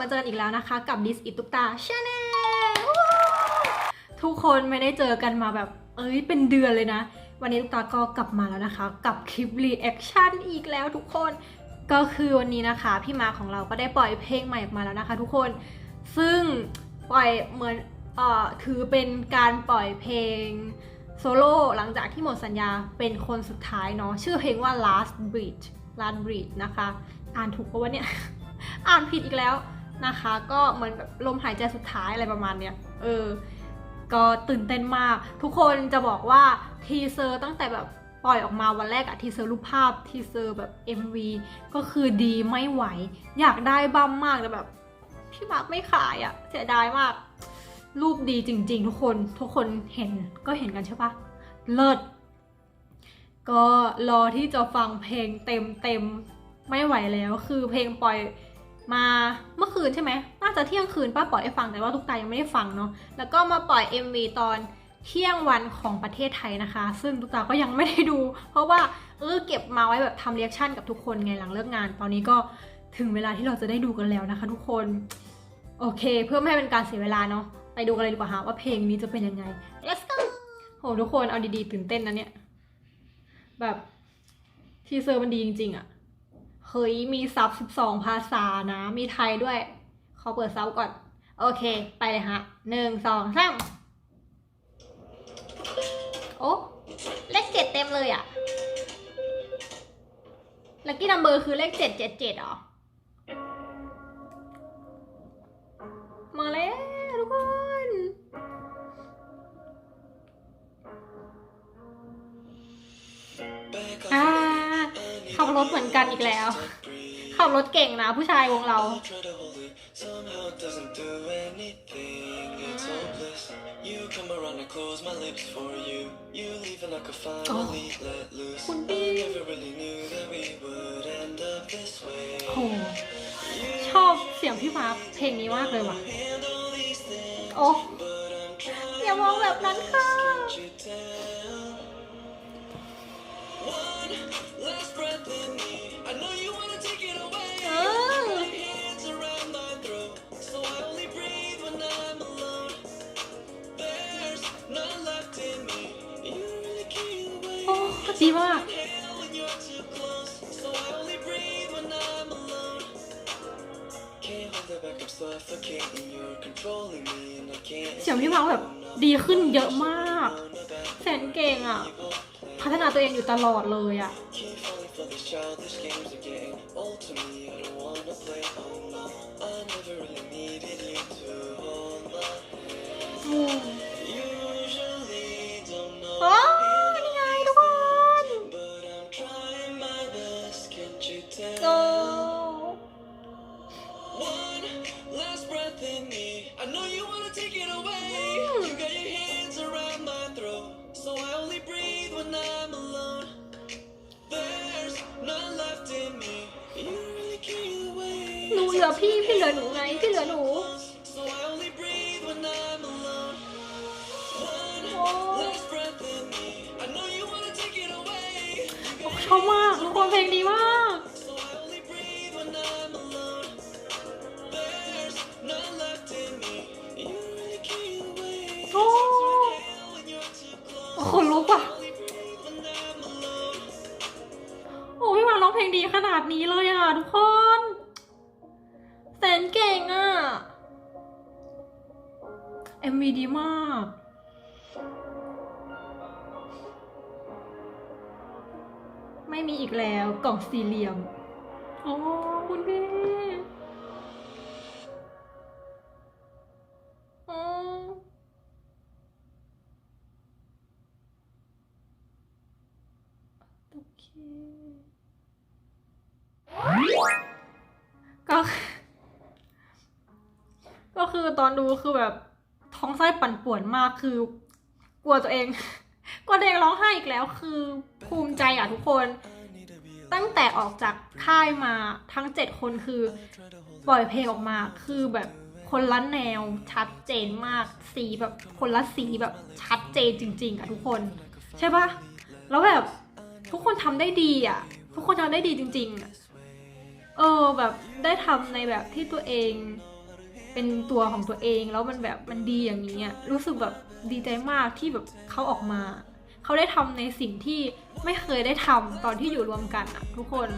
มาเจอกันอีกแล้วนะคะ กับ This Is ตุกตา Channel ทุกคนไม่ได้เจอกันมาแบบ เอ้ยเป็นเดือนเลยนะ วันนี้ตุกตาก็กลับมาแล้วนะคะ กับคลิปรีแอคชั่นอีกแล้วทุกคนก็คือวันนี้นะคะ พี่มาของเราก็ได้ปล่อยเพลงใหม่ออกมาแล้วนะคะ ทุกคนซึ่งปล่อยเหมือนเอ่อถือเป็นการปล่อยเพลงโซโล่หลังจากที่หมดสัญญาเป็นคนสุดท้ายเนาะชื่อเพลงว่า last bridge last bridge นะคะ อ่านถูกปะวะเนี่ย อ่านผิดอีกแล้ว นะคะ ก็เหมือนแบบลมหายใจสุดท้ายอะไรประมาณเนี้ยเออ ก็ตื่นเต้นมาก ทุกคนจะบอกว่าทีเซอร์ตั้งแต่แบบปล่อยออกมาวันแรกอะทีเซอร์รูปภาพทีเซอร์แบบ MV ก็คือดีไม่ไหว อยากได้บัมมากแต่แบบพี่มาร์คไม่ขายอะเสียดายมาก รูปดีจริง ๆ ทุกคนทุกคนเห็นก็เห็นกันใช่ปะเลิศก็รอที่จะฟังเพลงเต็มเต็มไม่ไหวแล้วคือเพลงปล่อย มาเมื่อคืนใช่ไหมน่าจะเที่ยงคืนป้าปล่อยให้ฟังแต่ว่าทุกตายังไม่ได้ฟังเนาะแล้วก็มาปล่อย MV ตอนเที่ยงวันของประเทศไทยนะคะ ซึ่งทุกตาก็ยังไม่ได้ดู เพราะว่าเออเก็บมาไว้แบบทำเรีแอคชั่นกับทุกคนไงหลังเลิกงาน ตอนนี้ก็ถึงเวลาที่เราจะได้ดูกันแล้วนะคะ ทุกคนโอเค เพื่อไม่ให้เป็นการเสียเวลาเนาะไปดูกันเลยดีกว่าฮะว่าเพลงนี้จะเป็นยังไง let's go โหทุกคนเอาดีๆตื่นเต้นนะเนี่ยแบบทีเซอร์มันดีจริงๆอะ เฮ้ยมีซับ12ภาษานะ มีไทยด้วย ขอเปิดซับก่อน โอเค ไปเลยฮะหนึ่งสองสามโอ้เลขเจ็ดเต็มเลยอะลัคกี้นัมเบอร์คือเลขเจ็ดเจ็ดเจ็ดหรอ มาแล้ว รถเหมือนกันอีกแล้ว ขับรถเก่งนะผู้ชายวงเรา คุณพี่โหชอบเสียงพี่ฟ้าเพลงนี้มากเลยว่ะ โอ้อย่ามองแบบนั้นค่ะ เสียงพี่ฟ้าแบบดีขึ้นเยอะมาก แสนเก่งอะ พัฒนาตัวเองอยู่ตลอดเลยอะ Keep อพี่พี่เหลือหนูไงพี่เหลือหนูชอบมากทุกคนเพลงดีมากโอ้โหลุกอะโอ้พี่วานร้องเพลงดีขนาดนี้เลยอะทุกคน แสนเก่งอะ MV ดีมาก ไม่มีอีกแล้วกล่องสี่เหลี่ยม โอ้คุณพี่ คือตอนดูคือแบบท้องไส้ปั่นป่วนมากคือกลัวตัวเอง กลัวตัวเองร้องไห้อีกแล้วคือภูมิใจอะทุกคน ตั้งแต่ออกจากค่ายมาทั้งเจ็ดคนคือ ปล่อยเพลงออกมาคือแบบคนละแนวชัดเจนมากสีแบบคนละสีแบบชัดเจนจริง ๆอะทุกคน ใช่ปะแล้วแบบทุกคนทำได้ดีอะ ทุกคนทำได้ดีจริง ๆ เออแบบได้ทำในแบบที่ตัวเอง เป็นตัวของตัวเองแล้วมันแบบมันดีอย่างนี้รู้สึกแบบดีใจมากที่แบบเขาออกมา เขาได้ทำในสิ่งที่ไม่เคยได้ทำตอนที่อยู่รวมกันอะทุกคน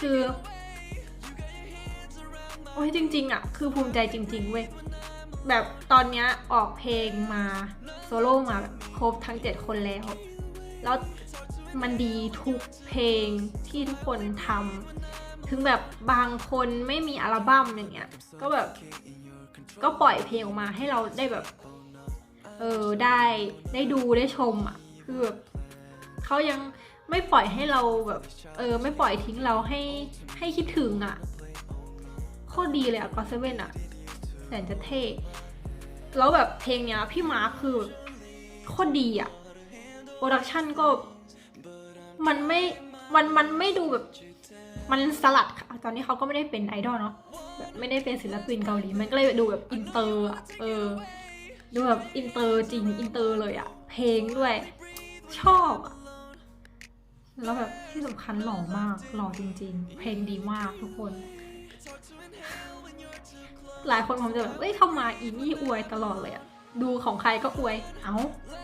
คือโอ้ยจริง ๆอะคือภูมิใจจริง ๆ เว้ยแบบตอนเนี้ยออกเพลงมาโซโล่มาแบบครบทั้ง 7 คนแล้ว แล้วมันดีทุกเพลงที่ทุกคนทำถึงแบบบางคนไม่มีอัลบั้มอย่างเงี้ย ก็แบบ ก็ปล่อยเพลงออกมาให้เราได้แบบ เออได้ได้ดูได้ชมอะ คือแบบเขายังไม่ปล่อยให้เราแบบ เออ ไม่ปล่อยทิ้งเราให้ให้คิดถึงอะโคตรดีเลยอะก็เซเว่นอะแสนจะเท่แล้วแบบเพลงเนี้ยพี่มาคือโคตรดีอะโปรดักชั่นก็มันไม่มันมันไม่ดูแบบ มันสลัดค่ะตอนนี้เขาก็ไม่ได้เป็นไอดอลเนาะแบบไม่ได้เป็นศิลปินเกาหลี มันก็เลยดูแบบอินเตอร์อะเออ ดูแบบอินเตอร์จริงอินเตอร์เลยอะเพลงด้วย ชอบอะแล้วแบบที่สำคัญหล่อมาก หล่อจริง ๆ เพลงดีมากทุกคน หลายคนผมจะแบบเอ้ยเข้ามาอีนี่อวยตลอดเลยอะดูของใครก็อวย เอ้า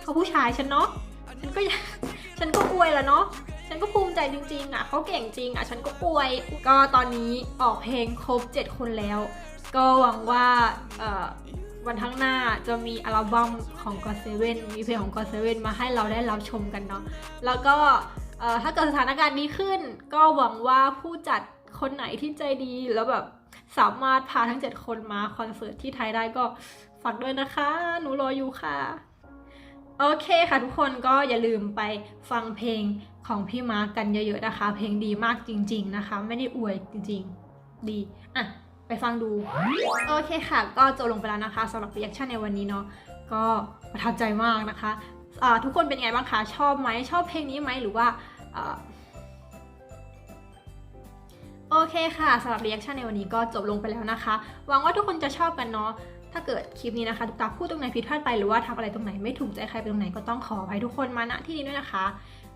เขาผู้ชายฉันเนาะ ฉันก็ฉันก็อวยแหละเนาะ ฉันก็ภูมิใจจริงๆอะเขาเก่งจริงอะฉันก็อวย ก็ตอนนี้ออกเพลงครบ 7 คนแล้ว ก็หวังว่าวันข้างหน้าจะมีอัลบั้มของ God Seven มีเพลงของ God Seven มาให้เราได้รับชมกันเนาะแล้วก็ถ้าเกิดสถานการณ์ดีขึ้น ก็หวังว่าผู้จัดคนไหนที่ใจดีแล้วแบบสามารถพาทั้ง 7 คนมาคอนเสิร์ตที่ไทยได้ก็ฝากด้วยนะคะ หนูรออยู่ค่ะ โอเคค่ะทุกคนก็อย่าลืมไปฟังเพลงของพี่มาร์กกันเยอะๆนะคะ เพลงดีมากจริง ๆนะคะ ไม่ได้อวยจริง ๆ ดีอะไปฟังดู โอเคค่ะ ก็จบลงไปแล้วนะคะสำหรับรีแอคชั่นในวันนี้เนาะก็ประทับใจมากนะคะอ่าทุกคนเป็นไงบ้างคะชอบไหมชอบเพลงนี้ไหมหรือว่าอโอเคค่ะสำหรับรีแอคชั่นในวันนี้ก็จบลงไปแล้วนะคะหวังว่าทุกคนจะชอบกันเนาะ ถ้าเกิดคลิปนี้นะคะทุกตาพูดตรงไหนผิดพลาดไปหรือว่าทำอะไรตรงไหนไม่ถูกใจใครไปตรงไหนก็ต้องขออภัยทุกคนมาณที่นี้ด้วยนะคะ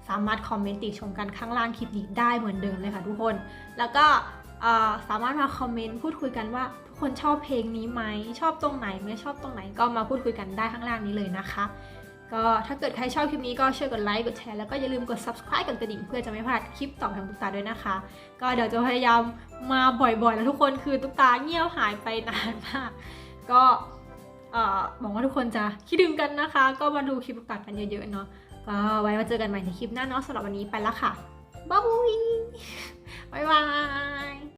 สามารถคอมเมนต์ติชมกันข้างล่างคลิปนี้ได้เหมือนเดิมเลยค่ะทุกคน แล้วก็สามารถมาคอมเมนต์พูดคุยกันว่าทุกคนชอบเพลงนี้ไหมชอบตรงไหนไม่ชอบตรงไหนก็มาพูดคุยกันได้ข้างล่างนี้เลยนะคะก็ถ้าเกิดใครชอบคลิปนี้ก็ช่วยกดไลค์กดแชร์แล้วก็อย่าลืมกด subscribe กดกระดิ่งเพื่อจะไม่พลาดคลิปต่อของตุ๊กตาด้วยนะคะ ก็เดี๋ยวจะพยายามมาบ่อยๆ แล้วทุกคนคือตุ๊กตาเงียบหายไปนานมาก ก็หวังว่าทุกคนจะคิดถึงกันนะคะ ก็มาดูคลิปปักกันเยอะๆเนาะก็ไว้มาเจอกันใหม่ในคลิปหน้าเนาะสำหรับวันนี้ไปแล้วค่ะบ๊ายบาย